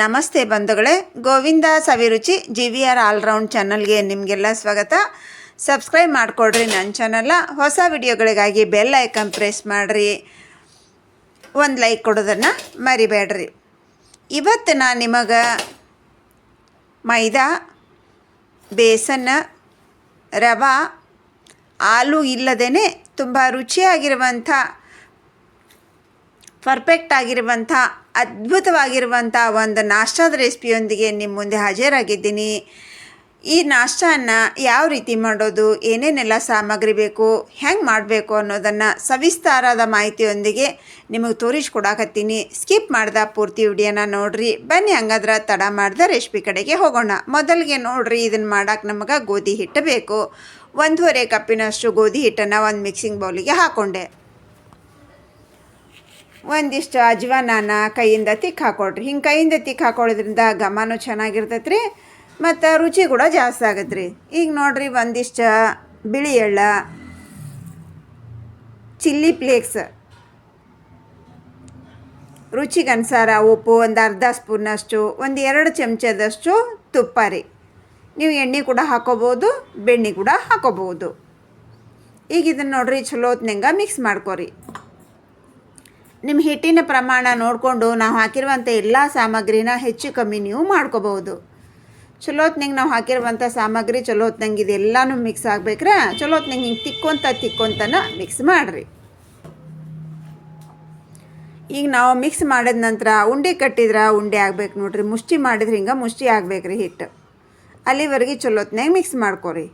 ನಮಸ್ತೆ ಬಂಧುಗಳೇ, Govinda Saviruchi G V R all round ಚಾನಲ್ಗೆ ನಿಮಗೆಲ್ಲ ಸ್ವಾಗತ. ಸಬ್ಸ್ಕ್ರೈಬ್ ಮಾಡಿಕೊಡ್ರಿ ನನ್ನ ಚಾನಲ್ನ. ಹೊಸ ವಿಡಿಯೋಗಳಿಗಾಗಿ ಬೆಲ್ ಐಕನ್ ಪ್ರೆಸ್ ಮಾಡಿರಿ. ಒಂದು ಲೈಕ್ ಕೊಡೋದನ್ನು ಮರಿಬೇಡ್ರಿ. ಇವತ್ತು ನಾನು ನಿಮಗೆ ಮೈದಾ ಬೇಸನ್ ರವಾ ಹಾಲು ಇಲ್ಲದೇ ತುಂಬ ರುಚಿಯಾಗಿರುವಂಥ ಪರ್ಫೆಕ್ಟ್ ಆಗಿರುವಂಥ, ಅದ್ಭುತವಾಗಿರುವಂಥ ಒಂದು ನಾಷ್ಟಾದ ರೆಸಿಪಿಯೊಂದಿಗೆ ನಿಮ್ಮ ಮುಂದೆ ಹಾಜರಾಗಿದ್ದೀನಿ. ಈ ನಾಷ್ಟಾನ ಯಾವ ರೀತಿ ಮಾಡೋದು, ಏನೇನೆಲ್ಲ ಸಾಮಗ್ರಿ ಬೇಕು, ಹೆಂಗೆ ಮಾಡಬೇಕು ಅನ್ನೋದನ್ನು ಸವಿಸ್ತಾರದ ಮಾಹಿತಿಯೊಂದಿಗೆ ನಿಮಗೆ ತೋರಿಸ್ಕೊಡಾಕತ್ತೀನಿ. ಸ್ಕಿಪ್ ಮಾಡ್ದ ಪೂರ್ತಿ ವಿಡಿಯೋನ ನೋಡ್ರಿ. ಬನ್ನಿ ಹಂಗಾದ್ರೆ ತಡ ಮಾಡ್ದ ರೆಸಿಪಿ ಕಡೆಗೆ ಹೋಗೋಣ. ಮೊದಲಿಗೆ ನೋಡ್ರಿ ಇದನ್ನು ಮಾಡೋಕೆ ನಮಗೆ ಗೋಧಿ ಹಿಟ್ಟು ಬೇಕು. ಒಂದೂವರೆ ಕಪ್ಪಿನಷ್ಟು ಗೋಧಿ ಹಿಟ್ಟನ್ನು ಒಂದು ಮಿಕ್ಸಿಂಗ್ ಬೌಲಿಗೆ ಹಾಕ್ಕೊಂಡೆ ಒಂದಿಷ್ಟು ಅಜ್ವಾನಾನ ಕೈಯಿಂದ ತಿಕ್ಕ ಹಾಕೊಳ್ರಿ. ಹಿಂಗೆ ಕೈಯಿಂದ ತಿಕ್ಕ ಹಾಕೊಳ್ಳೋದ್ರಿಂದ ಘಮನೂ ಚೆನ್ನಾಗಿರ್ತೈತೆ ರೀ ಮತ್ತು ರುಚಿ ಕೂಡ ಜಾಸ್ತಿ ಆಗತ್ತೆ ರೀ ಈಗ ನೋಡಿರಿ ಒಂದಿಷ್ಟು ಬಿಳಿ ಎಳ್ಳ, ಚಿಲ್ಲಿ ಫ್ಲೇಕ್ಸ್ ರುಚಿಗನುಸಾರ ಉಪ್ಪು, ಒಂದು ಅರ್ಧ ಸ್ಪೂನಷ್ಟು, ಒಂದು ಎರಡು ಚಮಚದಷ್ಟು ತುಪ್ಪ ರೀ. ನೀವು ಎಣ್ಣೆ ಕೂಡ ಹಾಕೋಬೋದು ಬೆಣ್ಣೆ ಕೂಡ ಹಾಕೋಬೋದು ಈಗ ಇದನ್ನು ನೋಡಿರಿ, ಚಲೋ ಹೊತ್ನಂಗೆ ಮಿಕ್ಸ್ ಮಾಡ್ಕೊರಿ. ನಿಮ್ಮ ಹಿಟ್ಟಿನ ಪ್ರಮಾಣ ನೋಡಿಕೊಂಡು ನಾವು ಹಾಕಿರುವಂಥ ಎಲ್ಲ ಸಾಮಗ್ರಿನ ಹೆಚ್ಚು ಕಮ್ಮಿ ನೀವು ಮಾಡ್ಕೋಬಹುದು. ಚಲೋ ಹೊತ್ನಂಗೆ ನಾವು ಹಾಕಿರುವಂಥ ಸಾಮಗ್ರಿ ಚಲೋ ಹೊತ್ನಂಗೆ ಇದೆಲ್ಲನೂ ಮಿಕ್ಸ್ ಆಗ್ಬೇಕ್ರೆ? ಚಲೋ ಹೊತ್ನಂಗೆ ಹಿಂಗೆ ತಿಕ್ಕೊಂತ ತಿಕ್ಕೊಂತನ ಮಿಕ್ಸ್ ಮಾಡಿರಿ. ಈಗ ನಾವು ಮಿಕ್ಸ್ ಮಾಡಿದ ನಂತರ ಉಂಡೆ ಕಟ್ಟಿದ್ರೆ ಉಂಡೆ ಆಗ್ಬೇಕು ನೋಡ್ರಿ. ಮುಷ್ಟಿ ಮಾಡಿದ್ರೆ ಹಿಂಗೆ ಮುಷ್ಟಿ ಆಗ್ಬೇಕ್ರಿ ಹಿಟ್ಟು. ಅಲ್ಲಿವರೆಗೆ ಚಲೋ ಹೊತ್ನಾಗ ಮಿಕ್ಸ್ ಮಾಡ್ಕೋರಿ.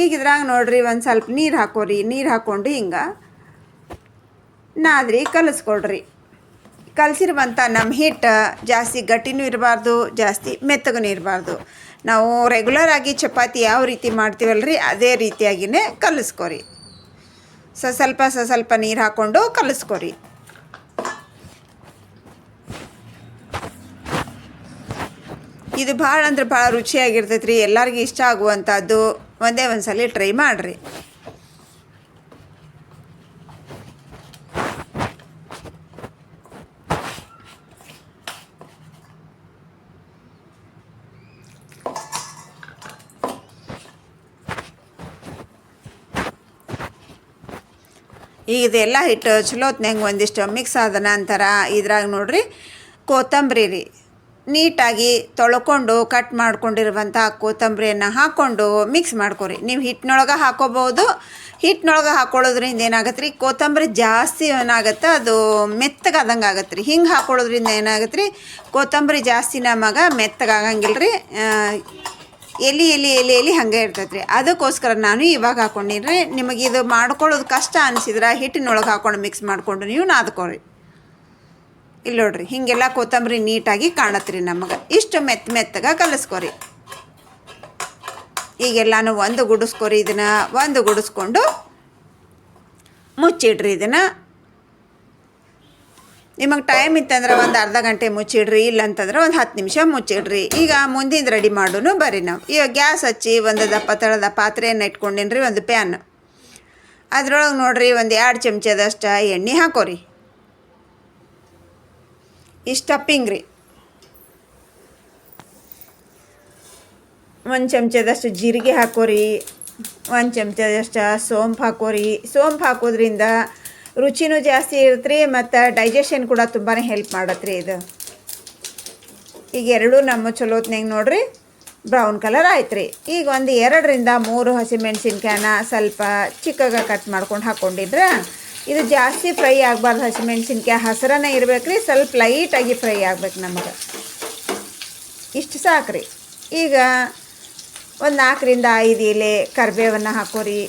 ಈಗ ಇದ್ರಾಗ ನೋಡ್ರಿ ಒಂದು ಸ್ವಲ್ಪ ನೀರು ಹಾಕೋರಿ. ನೀರು ಹಾಕ್ಕೊಂಡು ಹಿಂಗೆ ನಾದ್ರಿ ಕಲಿಸ್ಕೊಡ್ರಿ ಕಲಸಿರುವಂಥ ನಮ್ಮ ಹಿಟ್ಟು ಜಾಸ್ತಿ ಗಟ್ಟಿನೂ ಇರಬಾರ್ದು, ಜಾಸ್ತಿ ಮೆತ್ತಗೂ ಇರಬಾರ್ದು. ನಾವು ರೆಗ್ಯುಲರ್ ಆಗಿ ಚಪಾತಿ ಯಾವ ರೀತಿ ಮಾಡ್ತೀವಲ್ರಿ, ಅದೇ ರೀತಿಯಾಗಿಯೇ ಕಲಿಸ್ಕೊರಿ. ಸ ಸ್ವಲ್ಪ ಸ ಸ್ವಲ್ಪ ನೀರು ಹಾಕ್ಕೊಂಡು ಕಲಿಸ್ಕೊರಿ. ಇದು ಭಾಳ ಅಂದ್ರೆ ಭಾಳ ರುಚಿಯಾಗಿರ್ತೈತೆ ರೀ ಎಲ್ಲರಿಗೂ ಇಷ್ಟ ಆಗುವಂಥದ್ದು ಒಂದೇ ಒಂದು ಸಲ ಟ್ರೈ ಮಾಡಿರಿ. ಈಗ ಇದೆಲ್ಲ ಹಿಟ್ಟು ಚಲೋ ಹೊತ್ನ್ಯಾಗ ಒಂದಿಷ್ಟು ಮಿಕ್ಸ್ ಆದ ನಂತರ ಇದ್ರಾಗ ನೋಡ್ರಿ ಕೊತ್ತಂಬರಿ ರೀ. ನೀಟಾಗಿ ತೊಳ್ಕೊಂಡು ಕಟ್ ಮಾಡ್ಕೊಂಡಿರುವಂಥ ಕೊತ್ತಂಬರಿಯನ್ನು ಹಾಕ್ಕೊಂಡು ಮಿಕ್ಸ್ ಮಾಡ್ಕೊರಿ. ನೀವು ಹಿಟ್ಟಿನೊಳಗೆ ಹಾಕೋಬೋದು ಹಿಟ್ಟಿನೊಳಗೆ ಹಾಕೊಳ್ಳೋದ್ರಿಂದ ಏನಾಗತ್ತೆ ರೀ ಕೊತ್ತಂಬರಿ ಜಾಸ್ತಿ ಏನಾಗುತ್ತೆ, ಅದು ಮೆತ್ತಗಾದಂಗೆ ಆಗತ್ತೆ ರೀ ಹಿಂಗೆ ಹಾಕೊಳ್ಳೋದ್ರಿಂದ ಏನಾಗತ್ತೆ ರೀ ಕೊತ್ತಂಬರಿ ಜಾಸ್ತಿ ನಮಗೆ ಮೆತ್ತಗಾಗಂಗಿಲ್ಲ ರೀ ಎಲೆ ಎಲ್ಲಿ ಎಲ್ಲಿ ಎಲ್ಲಿ ಹಂಗೆ ಇರ್ತೈತೆ ರೀ ಅದಕ್ಕೋಸ್ಕರ ನಾನು ಇವಾಗ ಹಾಕೊಂಡಿನಿ ನಿಮಗೆ ಇದು ಮಾಡ್ಕೊಳ್ಳೋದು ಕಷ್ಟ ಅನಿಸಿದ್ರೆ ಹಿಟ್ಟಿನೊಳಗೆ ಹಾಕೊಂಡು ಮಿಕ್ಸ್ ಮಾಡಿಕೊಂಡು ನೀವು ನಾದ್ಕೊಳ್ರಿ. ಇಲ್ಲಿ ನೋಡ್ರಿ, ಹೀಗೆಲ್ಲ ಕೊತ್ತಂಬರಿ ನೀಟಾಗಿ ಕಾಣತ್ರಿ ನಮಗೆ. ಇಷ್ಟು ಮೆತ್ತ ಮೆತ್ತಗೆ ಕಲಿಸ್ಕೊರಿ. ಈಗೆಲ್ಲಾನು ಒಂದು ಗುಡಿಸ್ಕೊರಿ, ಇದನ್ನು ಒಂದು ಗುಡಿಸ್ಕೊಂಡು ಮುಚ್ಚಿಡ್ರಿ ಇದನ್ನು. ನಿಮಗೆ ಟೈಮ್ ಇತ್ತಂದ್ರೆ ಒಂದು ಅರ್ಧ ಗಂಟೆ ಮುಚ್ಚಿಡ್ರಿ, ಇಲ್ಲಂತಂದ್ರೆ ಒಂದು ಹತ್ತು ನಿಮಿಷ ಮುಚ್ಚಿಡ್ರಿ. ಈಗ ಮುಂದಿನ ರೆಡಿ ಮಾಡೋನು ಬರ್ರಿ ನಾವು. ಈಗ ಗ್ಯಾಸ್ ಹಚ್ಚಿ ಒಂದು ದಪ್ಪ ತಳದ ಪಾತ್ರೆಯನ್ನು ಇಟ್ಕೊಂಡಿನ್ರಿ, ಒಂದು ಪ್ಯಾನ್ ಅದ್ರೊಳಗೆ ನೋಡ್ರಿ ಒಂದು ಎರಡು ಚಮಚದಷ್ಟು ಎಣ್ಣೆ ಹಾಕೋರಿ. ಇಷ್ಟು ರೀ. ಒಂದು ಚಮಚದಷ್ಟು ಜೀರಿಗೆ ಹಾಕೋರಿ, ಒಂದು ಚಮಚದಷ್ಟು ಸೋಂಪು ಹಾಕೋರಿ. ಸೋಂಪು ಹಾಕೋದ್ರಿಂದ ರುಚಿನೂ ಜಾಸ್ತಿ ಇರುತ್ತೆ ರೀ ಮತ್ತು ಡೈಜೆಷನ್ ಕೂಡ ತುಂಬಾ ಹೆಲ್ಪ್ ಮಾಡತ್ತೆ ರೀ ಇದು. ಈಗ ಎರಡೂ ನಮ್ಮ ಚಲೋತ್ನಾಗ ನೋಡ್ರಿ ಬ್ರೌನ್ ಕಲರ್ ಆಯ್ತು ರೀ. ಈಗ ಒಂದು ಎರಡರಿಂದ ಮೂರು ಹಸಿಮೆಣ್ಸಿನ್ಕಾಯನ್ನ ಸ್ವಲ್ಪ ಚಿಕ್ಕಗೆ ಕಟ್ ಮಾಡ್ಕೊಂಡು ಹಾಕ್ಕೊಂಡಿದ್ರೆ ಇದು ಜಾಸ್ತಿ ಫ್ರೈ ಆಗಬಾರ್ದು ಹಸಿಮೆಣ್ಸಿನ್ಕಾಯಿ ಹಸಿರನೇ ಇರಬೇಕು ರೀ, ಸ್ವಲ್ಪ ಲೈಟಾಗಿ ಫ್ರೈ ಆಗ್ಬೇಕು ನಮಗೆ. ಇಷ್ಟು ಸಾಕು ರೀ. ಈಗ ಒಂದು ನಾಲ್ಕರಿಂದ ಐದು ಎಲೆ ಕರಿಬೇವನ್ನು ಹಾಕೋರಿ.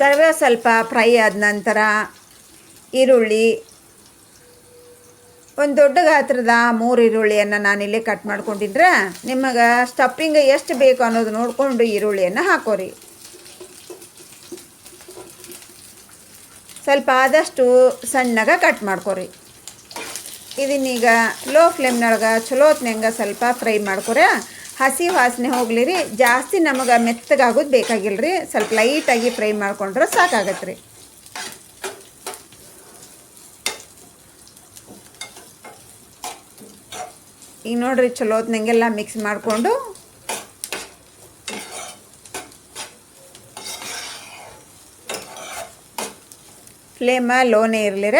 ಕರಿಬೇವು ಸ್ವಲ್ಪ ಫ್ರೈ ಆದ ನಂತರ ಈರುಳ್ಳಿ, ಒಂದು ದೊಡ್ಡ ಗಾತ್ರದ ಮೂರು ಈರುಳ್ಳಿಯನ್ನು ನಾನಿಲ್ಲಿ ಕಟ್ ಮಾಡ್ಕೊಂಡಿದ್ರೆ ನಿಮಗೆ ಸ್ಟಫಿಂಗ್ ಎಷ್ಟು ಬೇಕು ಅನ್ನೋದು ನೋಡಿಕೊಂಡು ಈರುಳ್ಳಿಯನ್ನು ಹಾಕೋರಿ. ಸ್ವಲ್ಪ ಆದಷ್ಟು ಸಣ್ಣಗೆ ಕಟ್ ಮಾಡ್ಕೊರಿ. ಇದನ್ನೀಗ ಲೋ ಫ್ಲೇಮ್ನೊಳಗೆ ಚಲೋ ಹೊತ್ನಂಗೆ ಸ್ವಲ್ಪ ಫ್ರೈ ಮಾಡ್ಕೊರ ಹಸಿ ವಾಸನೆ ಹೋಗಲಿ ರೀ. ಜಾಸ್ತಿ ನಮಗೆ ಮೆತ್ತಗಾಗೋದು ಬೇಕಾಗಿಲ್ಲ ರೀ. ಸ್ವಲ್ಪ ಲೈಟಾಗಿ ಫ್ರೈ ಮಾಡ್ಕೊಂಡ್ರೆ ಸಾಕಾಗತ್ತೆ ರೀ ಈಗ ನೋಡ್ರಿ ಚಲೋ ಹೊತ್ನಂಗೆಲ್ಲ ಮಿಕ್ಸ್ ಮಾಡಿಕೊಂಡು. ಫ್ಲೇಮ ಲೋನೇ ಇರಲಿರ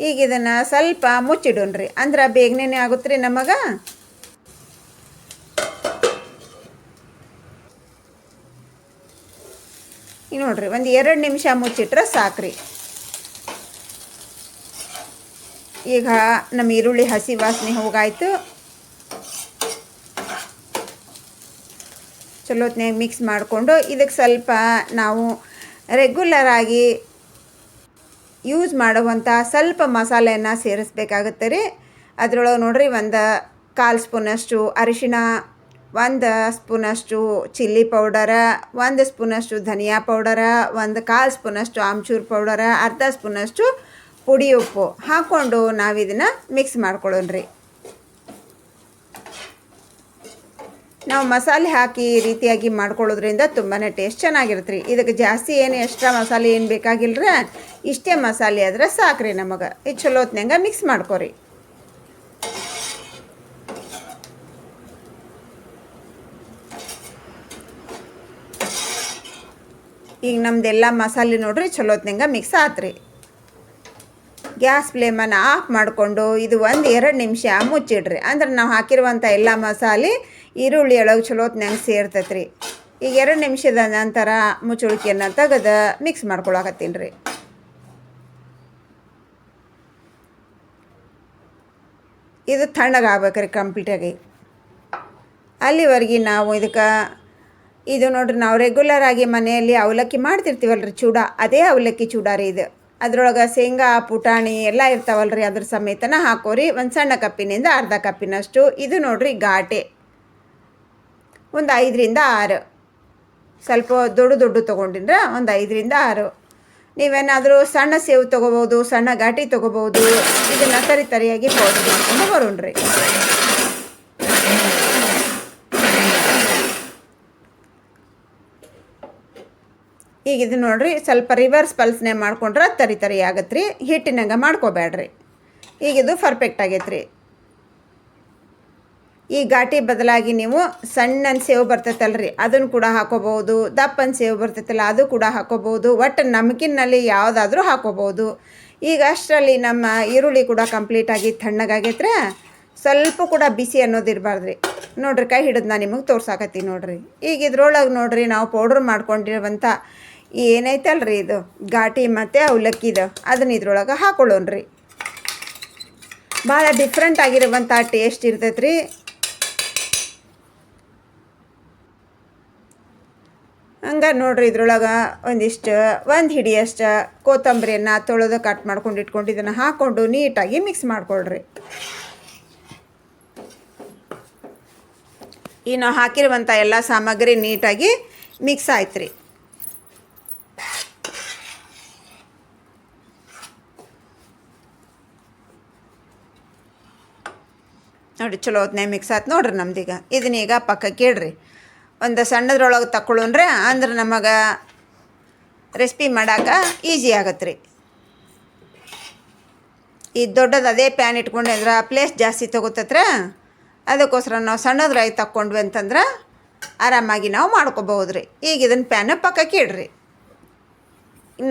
ಈಗ ಇದನ್ನು ಸ್ವಲ್ಪ ಮುಚ್ಚಿಡೋಣ್ರಿ. ಅಂದ್ರೆ ಬೇಗನೆ ಆಗುತ್ತೆ ರೀ ನಮಗೆ? ನೋಡ್ರಿ, ಒಂದು ಎರಡು ನಿಮಿಷ ಮುಚ್ಚಿಟ್ರೆ ಸಾಕ್ರಿ. ಈಗ ನಮ್ಮ ಈರುಳ್ಳಿ ಹಸಿ ವಾಸನೆ ಹೋಗಾಯಿತು. ಚಲೋತ್ನಾಗ ಮಿಕ್ಸ್ ಮಾಡಿಕೊಂಡು ಇದಕ್ಕೆ ಸ್ವಲ್ಪ ನಾವು ರೆಗ್ಯುಲರ್ ಆಗಿ ಯೂಸ್ ಮಾಡುವಂಥ ಸ್ವಲ್ಪ ಮಸಾಲೆಯನ್ನು ಸೇರಿಸ್ಬೇಕಾಗುತ್ತೆ ರೀ. ಅದರೊಳಗೆ ನೋಡ್ರಿ ಒಂದು ಕಾಲು ಸ್ಪೂನಷ್ಟು ಅರಿಶಿಣ ಒಂದು ಸ್ಪೂನಷ್ಟು ಚಿಲ್ಲಿ ಪೌಡರ, ಒಂದು ಸ್ಪೂನಷ್ಟು ಧನಿಯಾ ಪೌಡರ, ಒಂದು ಕಾಲು ಸ್ಪೂನಷ್ಟು ಆಮ್ಚೂರ್ ಪೌಡರ, ಅರ್ಧ ಸ್ಪೂನಷ್ಟು ಪುಡಿ ಉಪ್ಪು ಹಾಕ್ಕೊಂಡು ನಾವು ಇದನ್ನು ಮಿಕ್ಸ್ ಮಾಡ್ಕೊಳ್ಳೋಣ್ರಿ. ನಾವು ಮಸಾಲೆ ಹಾಕಿ ಈ ರೀತಿಯಾಗಿ ಮಾಡ್ಕೊಳ್ಳೋದ್ರಿಂದ ತುಂಬಾ ಟೇಸ್ಟ್ ಚೆನ್ನಾಗಿರುತ್ತೆ ರೀ ಇದಕ್ಕೆ ಜಾಸ್ತಿ ಏನು ಎಕ್ಸ್ಟ್ರಾ ಮಸಾಲೆ ಏನು ಬೇಕಾಗಿಲ್ಲರ ಇಷ್ಟೇ ಮಸಾಲೆ ಆದ್ರೆ ರೀ ನಮಗೆ. ಇದು ಚಲೋ ಹೊತ್ನ್ಯಾಗ ಮಿಕ್ಸ್ ಮಾಡ್ಕೊರಿ. ಈಗ ನಮ್ದೆಲ್ಲ ಮಸಾಲೆ ನೋಡ್ರಿ ಚಲೋ ಹೊತ್ನ್ಯಾಗ ಮಿಕ್ಸ್ ಆತ್ರಿ ಗ್ಯಾಸ್ ಫ್ಲೇಮನ್ನು ಆಫ್ ಮಾಡಿಕೊಂಡು ಇದು ಒಂದು ಎರಡು ನಿಮಿಷ ಮುಚ್ಚಿಡ್ರಿ. ಅಂದ್ರೆ ನಾವು ಹಾಕಿರುವಂಥ ಎಲ್ಲ ಮಸಾಲೆ ಈರುಳ್ಳಿ ಒಳಗೆ ಚಲೋ ಹೊತ್ನ್ಯಾಗ ಸೇರ್ತೈತೆ ರೀ ಈಗ ಎರಡು ನಿಮಿಷದ ನಂತರ ಮುಚ್ಚುಳಿಕೆಯನ್ನು ತೆಗೆದು ಮಿಕ್ಸ್ ಮಾಡ್ಕೊಳಕತ್ತೀನಿ ರೀ ಇದು ತಣ್ಣಗಾಗ್ಬೇಕ್ರಿ ಕಂಪ್ಲೀಟಾಗಿ ಅಲ್ಲಿವರೆಗೆ ನಾವು ಇದಕ್ಕೆ ಇದು ನೋಡ್ರಿ, ನಾವು ರೆಗ್ಯುಲರ್ ಆಗಿ ಮನೆಯಲ್ಲಿ ಅವಲಕ್ಕಿ ಮಾಡ್ತಿರ್ತೀವಲ್ರಿ ಚೂಡ. ಅದೇ ಅವಲಕ್ಕಿ ಚೂಡ ರೀ ಇದು. ಅದ್ರೊಳಗೆ ಶೇಂಗಾ, ಪುಟಾಣಿ ಎಲ್ಲ ಇರ್ತಾವಲ್ರಿ ಅದ್ರ ಸಮೇತನ ಹಾಕೋರಿ. ಒಂದು ಸಣ್ಣ ಕಪ್ಪಿನಿಂದ ಅರ್ಧ ಕಪ್ಪಿನಷ್ಟು. ಇದು ನೋಡ್ರಿ ಘಾಟೆ. ಒಂದು ಐದರಿಂದ ಆರು. ಸ್ವಲ್ಪ ದೊಡ್ಡ ದೊಡ್ಡ ತೊಗೊಂಡಿನ್ರ ಒಂದು ಐದರಿಂದ ಆರು. ನೀವೇನಾದರೂ ಸಣ್ಣ ಸೇವು ತೊಗೋಬೋದು ಸಣ್ಣ ಘಾಟಿ ತೊಗೋಬೋದು ಇದನ್ನು ತರಿ ತರಿಯಾಗಿ ಪೌಡರ್ ಮಾಡ್ಕೊಂಡು ಬರೋಣ್ರಿ. ಈಗ ಇದು ನೋಡಿರಿ, ಸ್ವಲ್ಪ ರಿವರ್ಸ್ ಪಲ್ಸ್ನೇ ಮಾಡ್ಕೊಂಡ್ರೆ ತರಿ ತರಿ ಆಗತ್ತೆ ರೀ ಹಿಟ್ಟಿನಾಗ ಮಾಡ್ಕೋಬೇಡ್ರಿ. ಈಗ ಇದು ಪರ್ಫೆಕ್ಟ್ ಆಗೈತೆ ರೀ ಈ ಘಾಟಿ ಬದಲಾಗಿ ನೀವು ಸಣ್ಣ ಸೇವು ರೀ ಅದನ್ನು ಕೂಡ ಹಾಕೋಬಹುದು, ದಪ್ಪನ ಸೇವು ಬರ್ತೈತಲ್ಲ, ಅದು ಕೂಡ ಹಾಕೋಬಹುದು, ಒಟ್ಟು ನಮಕಿನಲ್ಲಿ ಯಾವುದಾದ್ರೂ ಹಾಕೋಬಹುದು. ಈಗ ಅಷ್ಟರಲ್ಲಿ ನಮ್ಮ ಈರುಳ್ಳಿ ಕೂಡ ಕಂಪ್ಲೀಟಾಗಿ ತಣ್ಣಗಾಗೈತ್ರೆ. ಸ್ವಲ್ಪ ಕೂಡ ಬಿಸಿ ಅನ್ನೋದು ಇರಬಾರ್ದು ರೀ ನೋಡ್ರಿ ಕೈ ಹಿಡಿದು ನಾನು ನಿಮಗೆ ತೋರ್ಸಾಕತ್ತೀನಿ ನೋಡ್ರಿ. ಈಗ ಇದ್ರೊಳಗೆ ನೋಡ್ರಿ, ನಾವು ಪೌಡ್ರ್ ಮಾಡ್ಕೊಂಡಿರುವಂಥ ಏನೈತಲ್ರಿ ಇದು? ಘಾಟಿ ಮತ್ತು ಅವಲಕ್ಕಿದು ಅದನ್ನ ಇದ್ರೊಳಗೆ ಹಾಕೊಳ್ಳೋಣ್ರಿ. ಭಾಳ ಡಿಫ್ರೆಂಟ್ ಆಗಿರುವಂಥ ಟೇಸ್ಟ್ ಇರ್ತೈತೆ ರೀ ಹಂಗೆ ನೋಡ್ರಿ ಇದ್ರೊಳಗೆ ಒಂದಿಷ್ಟು, ಒಂದು ಹಿಡಿಯಷ್ಟು ಕೊತ್ತಂಬರಿಯನ್ನು ತೊಳೆದು ಕಟ್ ಮಾಡ್ಕೊಂಡು ಇಟ್ಕೊಂಡು ಇದನ್ನು ಹಾಕ್ಕೊಂಡು ನೀಟಾಗಿ ಮಿಕ್ಸ್ ಮಾಡ್ಕೊಳ್ರಿ. ನಾವು ಹಾಕಿರುವಂಥ ಎಲ್ಲ ಸಾಮಗ್ರಿ ನೀಟಾಗಿ ಮಿಕ್ಸ್ ಆಯ್ತು ರೀ ನೋಡಿ, ಚಲೋ ಹೊತ್ನ್ಯಾಗ ಮಿಕ್ಸ್ ಆಯ್ತು ನೋಡ್ರಿ ನಮ್ದೀಗ. ಇದನ್ನೀಗ ಪಕ್ಕಕ್ಕೆ ಇಡ್ರಿ. ಒಂದು ಸಣ್ಣದ್ರೊಳಗೆ ತಗೊಳ್ಳೋಣ್ರೆ ಅಂದ್ರೆ ನಮಗೆ ರೆಸಿಪಿ ಮಾಡೋಕೆ ಈಸಿ ಆಗತ್ತೆ ರೀ ಈ ದೊಡ್ಡದು ಅದೇ ಪ್ಯಾನ್ ಇಟ್ಕೊಂಡ್ರೆ ಪ್ಲೇಸ್ ಜಾಸ್ತಿ ತೊಗೋತತ್ರ ಅದಕ್ಕೋಸ್ಕರ ನಾವು ಸಣ್ಣದ್ರಾಗಿ ತಕ್ಕೊಂಡ್ವಿ ಅಂತಂದ್ರೆ ಆರಾಮಾಗಿ ನಾವು ಮಾಡ್ಕೋಬಹುದು ರೀ ಈಗ ಇದನ್ನು ಪ್ಯಾನ ಪಕ್ಕಕ್ಕೆ ಇಡ್ರಿ.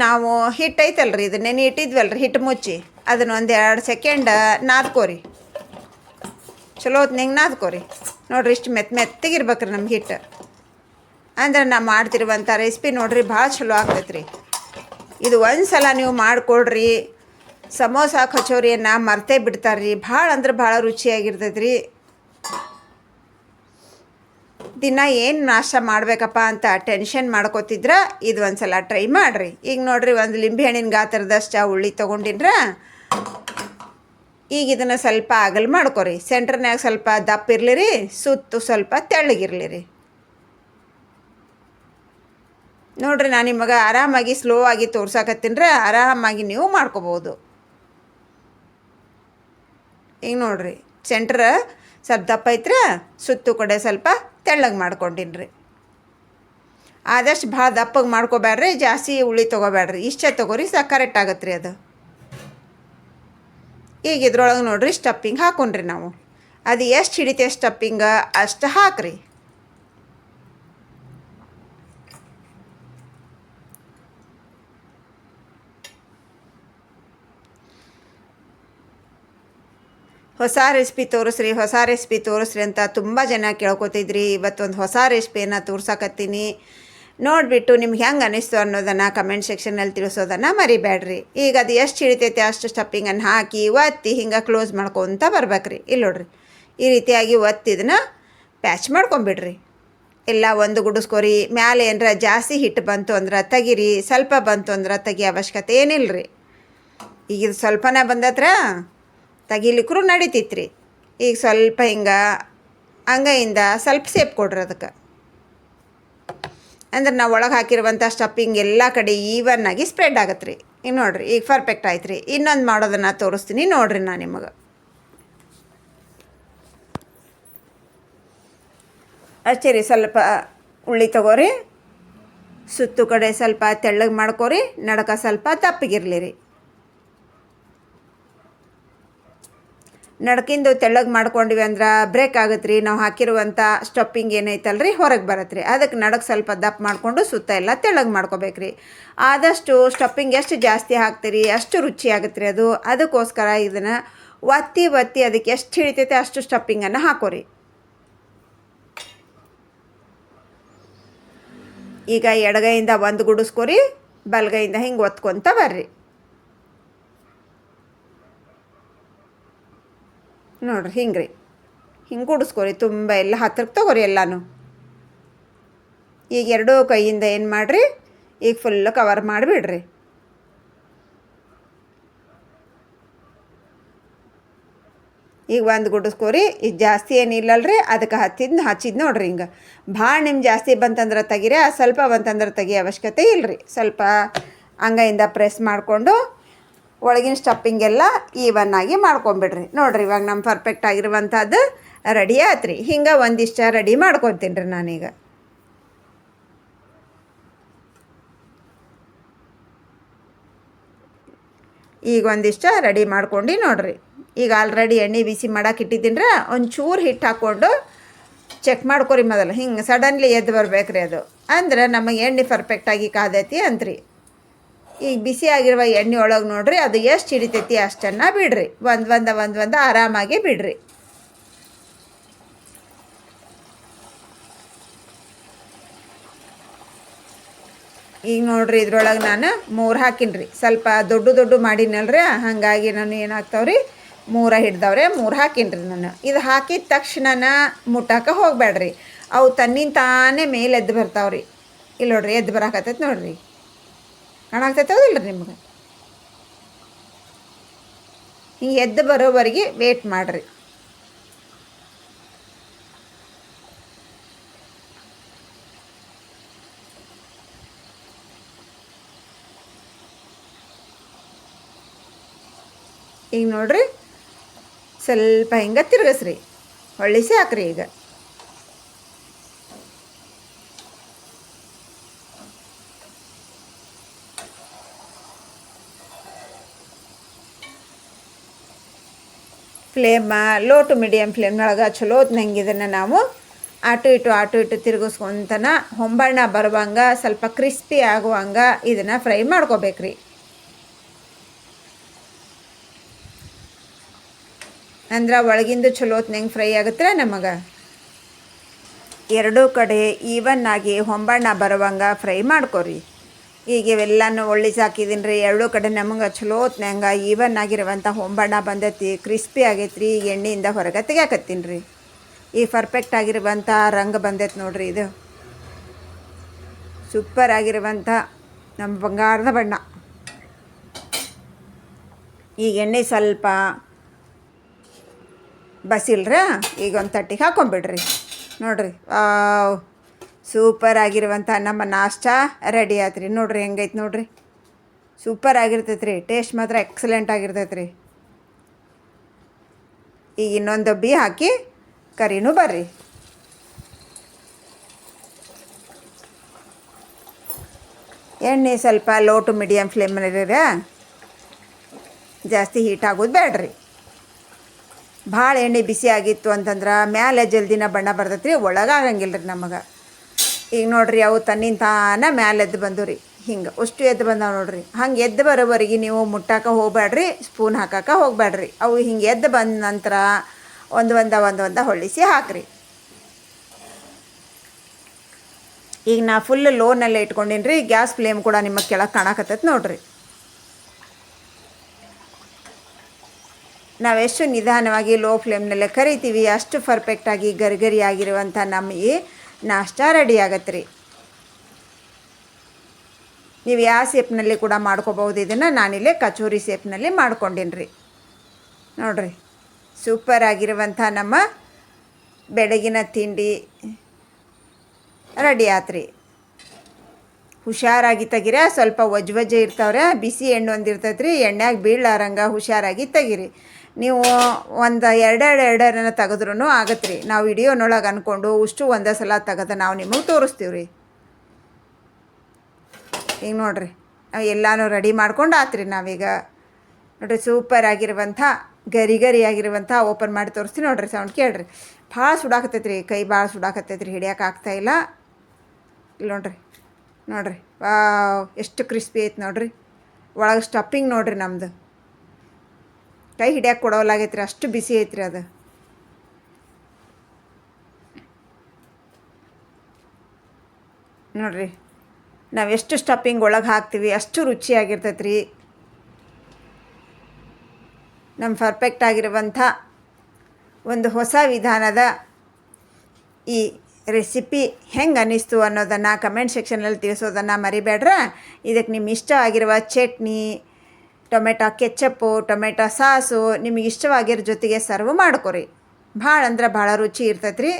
ನಾವು ಹಿಟ್ಟು ಐತಲ್ರಿ, ಇದನ್ನೇನು ನೆನೆ ಇಟ್ಟಿದ್ವಲ್ರಿ ಹಿಟ್ಟು ಮುಚ್ಚಿ. ಅದನ್ನ ಒಂದು ಎರಡು ಸೆಕೆಂಡ್ ನಾದ್ಕೋರಿ. ಚಲೋ ಹೊತ್ನಾಗ ನಾದ್ಕೋರಿ ನೋಡ್ರಿ ಇಷ್ಟು ಮೆತ್ತ ಮೆತ್ತಗಿರ್ಬೇಕ್ರಿ ನಮ್ಗೆ ಹಿಟ್ಟು ಅಂದ್ರೆ ನಾ ಮಾಡ್ತಿರುವಂಥ ರೆಸಿಪಿ ನೋಡ್ರಿ ಭಾಳ ಚಲೋ ಆಗ್ತೈತೆ ಇದು ಒಂದು ಸಲ ನೀವು ಮಾಡಿಕೊಡ್ರಿ. ಸಮೋಸ ಕಚೋರಿಯನ್ನು ಮರ್ತೇ ಬಿಡ್ತಾರೆ ರೀ ಭಾಳ ಅಂದ್ರೆ ಭಾಳ ರುಚಿಯಾಗಿರ್ತೈತೆ ರೀ ದಿನ ಏನು ನಾಷ್ಟ ಮಾಡಬೇಕಪ್ಪ ಅಂತ ಟೆನ್ಷನ್ ಮಾಡ್ಕೋತಿದ್ರ ಇದು ಒಂದು ಸಲ ಟ್ರೈ ಮಾಡಿರಿ. ಈಗ ನೋಡ್ರಿ ಒಂದು ಲಿಂಬೆಹಣ್ಣಿನ ಗಾತ್ರದಷ್ಟು ಉಳ್ಳಿ ತೊಗೊಂಡಿನ್ರ. ಈಗ ಇದನ್ನು ಸ್ವಲ್ಪ ಆಗಲ್ ಮಾಡ್ಕೊರಿ. ಸೆಂಟ್ರ್ನ್ಯಾಗ ಸ್ವಲ್ಪ ದಪ್ಪ ಇರಲಿ ರೀ ಸುತ್ತು ಸ್ವಲ್ಪ ತೆಳ್ಳಗಿರಲಿ ರೀ ನೋಡ್ರಿ, ನಾನು ನಿಮಗೆ ಆರಾಮಾಗಿ ಸ್ಲೋ ಆಗಿ ತೋರ್ಸಾಕತ್ತೀನಿ ಆರಾಮಾಗಿ ನೀವು ಮಾಡ್ಕೋಬೋದು. ಈಗ ನೋಡ್ರಿ ಸೆಂಟ್ರ್ ಸ್ವಲ್ಪ ದಪ್ಪ ಐತ್ರ, ಸುತ್ತು ಕಡೆ ಸ್ವಲ್ಪ ತೆಳ್ಳಗೆ ಮಾಡ್ಕೊಂಡಿನ್ರಿ. ರೀ ಆದಷ್ಟು ಭಾಳ ದಪ್ಪಗೆ ಮಾಡ್ಕೋಬೇಡ್ರಿ ಜಾಸ್ತಿ ಉಳಿ ತೊಗೋಬೇಡ್ರಿ ಇಷ್ಟೇ ತೊಗೋರಿ, ಸ ಕರೆಕ್ಟ್ ಆಗತ್ತೆ ರೀ ಅದು. ಈಗ ಇದ್ರೊಳಗೆ ನೋಡ್ರಿ ಸ್ಟಪ್ಪಿಂಗ್ ಹಾಕೊಂಡ್ರಿ ನಾವು. ಅದು ಎಷ್ಟು ಹಿಡಿತೆ ಸ್ಟಪ್ಪಿಂಗ ಅಷ್ಟು ಹಾಕ್ರಿ. ಹೊಸ ರೆಸಿಪಿ ತೋರಿಸ್ರಿ, ಹೊಸ ರೆಸಿಪಿ ತೋರಿಸ್ರಿ ಅಂತ ತುಂಬ ಜನ ಕೇಳ್ಕೊತಿದ್ರಿ. ಇವತ್ತೊಂದು ಹೊಸ ರೆಸಿಪಿಯನ್ನು ತೋರ್ಸಕತ್ತೀನಿ. ನೋಡಿಬಿಟ್ಟು ನಿಮ್ಗೆ ಹೆಂಗೆ ಅನಿಸ್ತು ಅನ್ನೋದನ್ನು ಕಮೆಂಟ್ ಸೆಕ್ಷನಲ್ಲಿ ತಿಳಿಸೋದನ್ನು ಮರಿಬೇಡ್ರಿ. ಈಗ ಅದು ಎಷ್ಟು ಹಿಡಿತೈತೆ ಅಷ್ಟು ಸ್ಟಪ್ಪಿಂಗನ್ನು ಹಾಕಿ ಒತ್ತಿ ಹಿಂಗೆ ಕ್ಲೋಸ್ ಮಾಡ್ಕೊತ ಬರ್ಬೇಕ್ರಿ. ಇಲ್ಲಿ ನೋಡ್ರಿ, ಈ ರೀತಿಯಾಗಿ ಒತ್ತಿದನ್ನು ಪ್ಯಾಚ್ ಮಾಡ್ಕೊಂಬಿಡ್ರಿ. ಎಲ್ಲ ಒಂದು ಗುಡಿಸ್ಕೊರಿ, ಮ್ಯಾಲೆ ಏನರ ಜಾಸ್ತಿ ಹಿಟ್ಟು ಬಂತು ಅಂದ್ರೆ ತೆಗಿರಿ, ಸ್ವಲ್ಪ ಬಂತು ಅಂದ್ರೆ ತೆಗಿ ಅವಶ್ಯಕತೆ ಏನಿಲ್ಲ ರೀ ಈಗ ಇದು ಸ್ವಲ್ಪನೇ ಬಂದತ್ರ ತೆಗಿಲಿಕ್ರು ನಡೀತಿತ್ತು ಈಗ ಸ್ವಲ್ಪ ಹಿಂಗೆ ಅಂಗೈಯಿಂದ ಸ್ವಲ್ಪ ಸೇಪ್ ಕೊಡ್ರಿ ಅದಕ್ಕೆ. ಅಂದ್ರೆ ನಾವು ಒಳಗೆ ಹಾಕಿರುವಂಥ ಸ್ಟಫಿಂಗ್ ಎಲ್ಲ ಕಡೆ ಈವನ್ ಆಗಿ ಸ್ಪ್ರೆಡ್ ಆಗತ್ತೆ ರೀ ಈಗ ನೋಡಿರಿ, ಈಗ ಪರ್ಫೆಕ್ಟ್ ಆಯ್ತು ರೀ ಇನ್ನೊಂದು ಮಾಡೋದನ್ನು ತೋರಿಸ್ತೀನಿ. ನೋಡಿರಿ ನಾನು ನಿಮಗೆ. ಅಷ್ಟೇ ರೀ ಸ್ವಲ್ಪ ಉಳ್ಳಿ ತಗೋರಿ. ಸುತ್ತು ಕಡೆ ಸ್ವಲ್ಪ ತೆಳ್ಳಗೆ ಮಾಡ್ಕೋರಿ. ನಡಕ ಸ್ವಲ್ಪ ತಪ್ಪಗಿರಲಿ ರೀ ನಡ್ಕಿಂದು ತೆಳ್ಳಗೆ ಮಾಡ್ಕೊಂಡಿವಿ ಅಂದ್ರೆ ಬ್ರೇಕ್ ಆಗುತ್ತೆ ರೀ ನಾವು ಹಾಕಿರುವಂಥ ಸ್ಟಪ್ಪಿಂಗ್ ಏನೈತಲ್ಲ ರೀ ಹೊರಗೆ ಬರತ್ತೆ ರೀ ಅದಕ್ಕೆ ನಡಕ್ಕೆ ಸ್ವಲ್ಪ ದಪ್ಪ ಮಾಡಿಕೊಂಡು ಸುತ್ತ ಎಲ್ಲ ತೆಳ್ಳಗೆ ಮಾಡ್ಕೋಬೇಕು ರೀ ಆದಷ್ಟು ಸ್ಟಪ್ಪಿಂಗ್ ಎಷ್ಟು ಜಾಸ್ತಿ ಹಾಕ್ತೀರಿ ಅಷ್ಟು ರುಚಿ ಆಗುತ್ತೆ ರೀ ಅದು? ಅದಕ್ಕೋಸ್ಕರ ಇದನ್ನು ಒತ್ತಿ ಒತ್ತಿ ಅದಕ್ಕೆ ಎಷ್ಟು ಹಿಡಿತೈತೆ ಅಷ್ಟು ಸ್ಟಪ್ಪಿಂಗನ್ನು ಹಾಕೋರಿ. ಈಗ ಎಡಗೈಯಿಂದ ಒಂದು ಗುಡಿಸ್ಕೊರಿ, ಬಲಗೈಯಿಂದ ಹಿಂಗೆ ಒತ್ಕೊತ ಬರ್ರಿ. ನೋಡ್ರಿ ಹಿಂಗೆ ರೀ ಹಿಂಗೆ ಕೂಡಿಸ್ಕೊರಿ, ತುಂಬ ಎಲ್ಲ ಹತ್ತಿರಕ್ಕೆ ತಗೋರಿ ಎಲ್ಲಾನು. ಈಗ ಎರಡೂ ಕೈಯಿಂದ ಏನು ಮಾಡಿರಿ, ಈಗ ಫುಲ್ ಕವರ್ ಮಾಡಿಬಿಡ್ರಿ. ಈಗ ಒಂದು ಗುಡಿಸ್ಕೋರಿ, ಈಗ ಜಾಸ್ತಿ ಏನಿಲ್ಲಲ್ರಿ ಅದಕ್ಕೆ ಹತ್ತಿದ್ನ ಹಚ್ಚಿದ್ ನೋಡ್ರಿ ಹಿಂಗೆ. ಭಾಳ ನಿಮ್ಮ ಜಾಸ್ತಿ ಬಂತಂದ್ರೆ ತೆಗಿರಿ ಸ್ವಲ್ಪ ಬಂತಂದ್ರೆ ತೆಗಿ ಅವಶ್ಯಕತೆ ಇಲ್ಲರಿ ಸ್ವಲ್ಪ ಅಂಗೈಯಿಂದ ಪ್ರೆಸ್ ಮಾಡಿಕೊಂಡು ಒಳಗಿನ ಸ್ಟಪ್ಪಿಂಗ್ ಎಲ್ಲ ಆಗಿ ಮಾಡ್ಕೊಂಬಿಡ್ರಿ. ನೋಡ್ರಿ ಇವಾಗ ನಮ್ಮ ಪರ್ಫೆಕ್ಟ್ ಆಗಿರುವಂಥದ್ದು ರೆಡಿ ಆಯ್ತು ರೀ ಹಿಂಗೆ ಒಂದಿಷ್ಟ ರೆಡಿ ಮಾಡ್ಕೊತೀನಿ ರೀ ನಾನೀಗ. ಈಗ ಒಂದಿಷ್ಟ ರೆಡಿ ಮಾಡ್ಕೊಂಡು ನೋಡ್ರಿ. ಈಗ ಆಲ್ರೆಡಿ ಎಣ್ಣೆ ಬಿಸಿ ಮಾಡಕ್ಕೆ ಇಟ್ಟಿದ್ದೀನಿ ರೀ. ಒಂಚೂರು ಹಿಟ್ಟು ಹಾಕ್ಕೊಂಡು ಚೆಕ್ ಮಾಡ್ಕೊರಿ ಮೊದಲು. ಹಿಂಗೆ ಸಡನ್ಲಿ ಎದ್ದು ಬರ್ಬೇಕು ರೀ ಅದು. ಅಂದ್ರೆ ನಮಗೆ ಎಣ್ಣೆ ಪರ್ಫೆಕ್ಟಾಗಿ ಕಾದೈತಿ ಅಂತ್ರಿ. ಈಗ ಬಿಸಿ ಆಗಿರುವ ಎಣ್ಣೆ ಒಳಗೆ ನೋಡ್ರಿ, ಅದು ಎಷ್ಟು ಹಿಡಿತೈತಿ ಅಷ್ಟನ್ನು ಬಿಡ್ರಿ. ಒಂದು ಒಂದು ಒಂದು ಒಂದು ಆರಾಮಾಗಿ ಬಿಡ್ರಿ. ಈಗ ನೋಡ್ರಿ ಇದ್ರೊಳಗೆ ನಾನು ಮೂರು ಹಾಕಿನ್ರಿ. ಸ್ವಲ್ಪ ದೊಡ್ಡ ದೊಡ್ಡ ಮಾಡಿನಲ್ರಿ, ಹಾಗಾಗಿ ನಾನು ಏನಾಗ್ತಾವ್ರಿ ಮೂರ ಹಿಡ್ದವ್ರೆ, ಮೂರು ಹಾಕಿನ್ರಿ ನಾನು. ಇದು ಹಾಕಿದ ತಕ್ಷಣ ಮುಟ್ಟಕ್ಕೆ ಹೋಗಬೇಡ್ರಿ ಅವು ತನ್ನಿಂದ ತಾನೇ ಮೇಲೆ ಎದ್ದು ಬರ್ತಾವ್ರಿ. ಇಲ್ಲಿ ನೋಡ್ರಿ ಎದ್ದು ಬರಕತ್ತೈತೆ ನೋಡ್ರಿ. ಕಾಣಾಗ್ತೈತದಿಲ್ಲ ನಿಮ್ಗೆ ಹಿಂಗೆ ಎದ್ದು ಬರೋವರೆಗೆ ವೇಟ್ ಮಾಡಿರಿ ಈಗ ನೋಡ್ರಿ ಸ್ವಲ್ಪ ಹಿಂಗೆ ತಿರ್ಗಸ್ರಿ ಹೊಳ್ಳಿಸಿ ಹಾಕ್ರಿ ಈಗ ಫ್ಲೇಮ ಲೋ ಟು ಮೀಡಿಯಮ್ ಫ್ಲೇಮ್ನೊಳಗೆ ಚಲೋ ಹೊತ್ನಂಗೆ ಇದನ್ನು ನಾವು ಆಟು ಇಟ್ಟು ಆಟು ಇಟ್ಟು ತಿರುಗಿಸ್ಕೊಂತನ ಹೊಂಬಣ್ಣ ಬರುವಂಗೆ, ಸ್ವಲ್ಪ ಕ್ರಿಸ್ಪಿ ಆಗುವಂಗೆ ಇದನ್ನು ಫ್ರೈ ಮಾಡ್ಕೋಬೇಕ್ರಿ. ಅಂದ್ರೆ ಒಳಗಿಂದು ಚಲೋ ಹೊತ್ನಂಗೆ ಫ್ರೈ ಆಗುತ್ತೆ ನಮಗೆ? ಎರಡೂ ಕಡೆ ಈವನ್ ಆಗಿ ಹೊಂಬಣ್ಣ ಬರುವಂಗೆ ಫ್ರೈ ಮಾಡ್ಕೊರಿ. ಈಗ ಇವೆಲ್ಲನೂ ಒಳ್ಳಿಸಿ ಹಾಕಿದ್ದೀನಿ ರೀ ಎರಡೂ ಕಡೆ ನಮಗೆ ಚಲೋ ಹೊತ್ನ್ಯಾಂಗ ಈವನ್ ಆಗಿರುವಂಥ ಹೊಂಬಣ್ಣ ಬಂದೈತಿ ಕ್ರಿಸ್ಪಿ ಆಗೈತೆ ರೀ ಈಗ ಎಣ್ಣೆಯಿಂದ ಹೊರಗೆ ತೆಗಿಯಾಕತ್ತೀನಿ ರೀ ಈ ಪರ್ಫೆಕ್ಟ್ ಆಗಿರುವಂಥ ರಂಗ ಬಂದೈತೆ ನೋಡ್ರಿ ಇದು. ಸೂಪರ್ ಆಗಿರುವಂಥ ನಮ್ಮ ಬಂಗಾರದ ಬಣ್ಣ. ಈಗ ಎಣ್ಣೆ ಸ್ವಲ್ಪ ಬಸಿಲ್ರ, ಈಗ ಒಂದು ತಟ್ಟಿಗೆ ಹಾಕೊಂಬಿಡ್ರಿ. ನೋಡ್ರಿ ಸೂಪರ್ ಆಗಿರುವಂಥ ನಮ್ಮ ನಾಷ್ಟ ರೆಡಿ ಆಯ್ತು ರೀ ನೋಡ್ರಿ, ಹೆಂಗೈತೆ ನೋಡ್ರಿ. ಸೂಪರ್ ಆಗಿರ್ತೈತೆ ರೀ ಟೇಸ್ಟ್ ಮಾತ್ರ ಎಕ್ಸಲೆಂಟ್ ಆಗಿರ್ತೈತೆ ರೀ ಈಗ ಇನ್ನೊಂದು ಬಿ ಹಾಕಿ ಕರಿನೂ ಬರ್ರಿ. ಎಣ್ಣೆ ಸ್ವಲ್ಪ ಲೋ ಟು ಮೀಡಿಯಮ್ ಫ್ಲೇಮಲ್ಲಿರ ಜಾಸ್ತಿ ಹೀಟ್ ಆಗೋದು ಬೇಡ್ರಿ ಭಾಳ ಎಣ್ಣೆ ಬಿಸಿ ಆಗಿತ್ತು ಅಂತಂದ್ರೆ ಮ್ಯಾಲೆ ಜಲ್ದಿನ ಬಣ್ಣ ಬರ್ತೈತೆ ರೀ ಒಳಗಾಗಂಗಿಲ್ಲ ರೀ ನಮಗೆ. ಈಗ ನೋಡ್ರಿ ಅವು ತನ್ನಿಂದ ತಾನ ಮ್ಯಾಲೆ ಎದ್ದು ಬಂದು ರೀ ಹಿಂಗೆ ಅಷ್ಟು ಎದ್ದು ಬಂದಾವ ನೋಡ್ರಿ. ಹಂಗೆ ಎದ್ದು ಬರೋವರೆಗೆ ನೀವು ಮುಟ್ಟಾಕ ಹೋಗ್ಬೇಡ್ರಿ ಸ್ಪೂನ್ ಹಾಕಕ್ಕೆ ಹೋಗ್ಬೇಡ್ರಿ ಅವು ಹಿಂಗೆ ಎದ್ದು ಬಂದ ನಂತರ ಒಂದು ಒಂದ ಒಂದು ಒಂದ ಹೊಳಿಸಿ ಹಾಕ್ರಿ. ಈಗ ನಾ ಫುಲ್ ಲೋನಲ್ಲೇ ಇಟ್ಕೊಂಡಿನ್ರಿ ರೀ ಗ್ಯಾಸ್ ಫ್ಲೇಮ್ ಕೂಡ ನಿಮ್ಮ ಕೆಳಗೆ ಕಾಣಕತ್ತೈತೆ ನೋಡ್ರಿ. ನಾವೆಷ್ಟು ನಿಧಾನವಾಗಿ ಲೋ ಫ್ಲೇಮ್ನಲ್ಲೇ ಕರಿತೀವಿ, ಅಷ್ಟು ಪರ್ಫೆಕ್ಟಾಗಿ ಗರಿಗರಿಯಾಗಿರುವಂಥ ನಮ್ಮ ಈ ನಾಷ್ಟ ರೆಡಿ ಆಗತ್ತೆ ರೀ. ನೀವು ಯಾವ ಸೇಪ್ನಲ್ಲಿ ಕೂಡ ಮಾಡ್ಕೋಬೋದು ಇದನ್ನು, ನಾನಿಲ್ಲೇ ಕಚೋರಿ ಸೇಪ್ನಲ್ಲಿ ಮಾಡ್ಕೊಂಡಿನಿ ರೀ. ನೋಡ್ರಿ, ಸೂಪರ್ ಆಗಿರುವಂಥ ನಮ್ಮ ಬೆಳಗಿನ ತಿಂಡಿ ರೆಡಿ ಆತ್ರಿ ಹುಷಾರಾಗಿ ತೆಗಿರ, ಸ್ವಲ್ಪ ವಜ್ವಜ್ಜೆ ಇರ್ತಾವ್ರೆ, ಬಿಸಿ ಎಣ್ಣೆ ಒಂದು ಇರ್ತೈತೆ ರೀ ಎಣ್ಣೆಗೆ ಬೀಳಾರಂಗ ಹುಷಾರಾಗಿ ತೆಗಿರಿ. ನೀವು ಒಂದು ಎರಡೆರಡು ಎರಡೆರಡನ್ನ ತೆಗೆದ್ರೂ ಆಗತ್ತೆ ರೀ ನಾವು ವಿಡಿಯೋನೊಳಗೆ ಅಂದ್ಕೊಂಡು ಉಷ್ಟು ಒಂದೇ ಸಲ ತೆಗೆದ ನಾವು ನಿಮಗೆ ತೋರಿಸ್ತೀವಿ ರೀ ಈಗ ನೋಡಿರಿ. ನಾವು ಎಲ್ಲನೂ ರೆಡಿ ಮಾಡ್ಕೊಂಡು ಆತ್ರಿ ನಾವೀಗ. ನೋಡಿರಿ ಸೂಪರ್ ಆಗಿರುವಂಥ, ಗರಿ ಗರಿ ಆಗಿರುವಂಥ ಓಪನ್ ಮಾಡಿ ತೋರಿಸ್ತೀನಿ ನೋಡಿರಿ ಸೌಂಡ್ ಕೇಳ್ರಿ. ಭಾಳ ಸುಡಾಕತ್ತೈತ್ರಿ, ಕೈ ಭಾಳ ಸುಡಾಕತ್ತೈತೆ ರೀ ಹಿಡಿಯೋಕೆ ಇಲ್ಲ. ಇಲ್ಲಿ ನೋಡಿರಿ ನೋಡಿರಿ. ಎಷ್ಟು ಕ್ರಿಸ್ಪಿ ಐತೆ ನೋಡಿರಿ. ಒಳಗೆ ಸ್ಟಫಿಂಗ್ ನೋಡಿರಿ ನಮ್ದು. ಕೈ ಹಿಡಿಯಕ್ಕೆ ರೀ ಅಷ್ಟು ಬಿಸಿ ಐತ್ರಿ ಅದು. ನೋಡ್ರಿ, ನಾವು ಎಷ್ಟು ಸ್ಟಫಿಂಗ್ ಒಳಗೆ ಹಾಕ್ತೀವಿ, ಅಷ್ಟು ರುಚಿಯಾಗಿರ್ತೈತೆ ರೀ ನಮ್ಮ ಪರ್ಫೆಕ್ಟ್ ಆಗಿರುವಂಥ ಒಂದು ಹೊಸ ವಿಧಾನದ ಈ ರೆಸಿಪಿ ಹೆಂಗೆ ಅನ್ನಿಸ್ತು ಅನ್ನೋದನ್ನು ಕಮೆಂಟ್ ಸೆಕ್ಷನಲ್ಲಿ ತಿಳಿಸೋದನ್ನು ಮರಿಬೇಡ್ರ. ಇದಕ್ಕೆ ನಿಮ್ಮ ಇಷ್ಟ ಆಗಿರುವ chutney tomato, ketchup, tomato sauce ನಿಮಗೆ ಇಷ್ಟವಾಗಿರೋ ಜೊತೆಗೆ ಸರ್ವ್ ಮಾಡ್ಕೊರಿ. ಭಾಳ ಅಂದ್ರೆ ಭಾಳ ರುಚಿ ಇರ್ತೈತೆ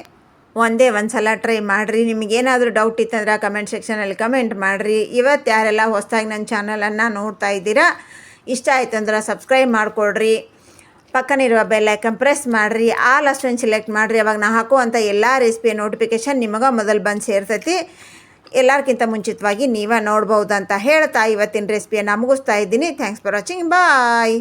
ಒಂದೇ ಒಂದು ಸಲ ಟ್ರೈ ಮಾಡಿರಿ ನಿಮಗೇನಾದರೂ ಡೌಟ್ ಇತ್ತಂದ್ರೆ ಕಮೆಂಟ್ ಸೆಕ್ಷನಲ್ಲಿ ಕಮೆಂಟ್ ಮಾಡಿರಿ. ಇವತ್ತು ಯಾರೆಲ್ಲ ಹೊಸ್ದಾಗಿ ನನ್ನ ಚಾನಲನ್ನು ನೋಡ್ತಾ ಇದ್ದೀರಾ, ಇಷ್ಟ ಆಯ್ತು ಅಂದ್ರೆ ಸಬ್ಸ್ಕ್ರೈಬ್ ಮಾಡಿಕೊಡ್ರಿ. ಪಕ್ಕನಿರುವ ಬೆಲ್ಲೈಕನ್ ಪ್ರೆಸ್ ಮಾಡಿರಿ. ಆಲ್ ಅಷ್ಟೊಂದು ಸೆಲೆಕ್ಟ್ ಮಾಡಿರಿ. ಅವಾಗ ನಾ ಹಾಕುವಂಥ ಎಲ್ಲ ರೆಸಿಪಿ ನೋಟಿಫಿಕೇಷನ್ ನಿಮಗೆ ಮೊದಲು ಬಂದು ಸೇರ್ತೈತಿ. ಎಲ್ಲರಿಗಿಂತ ಮುಂಚಿತವಾಗಿ ನೀವೇ ನೋಡ್ಬೋದು ಅಂತ ಹೇಳ್ತಾ ಇವತ್ತಿನ ರೆಸಿಪಿಯನ್ನು ಮುಗಿಸ್ತಾ ಇದ್ದೀನಿ. Thanks for watching bye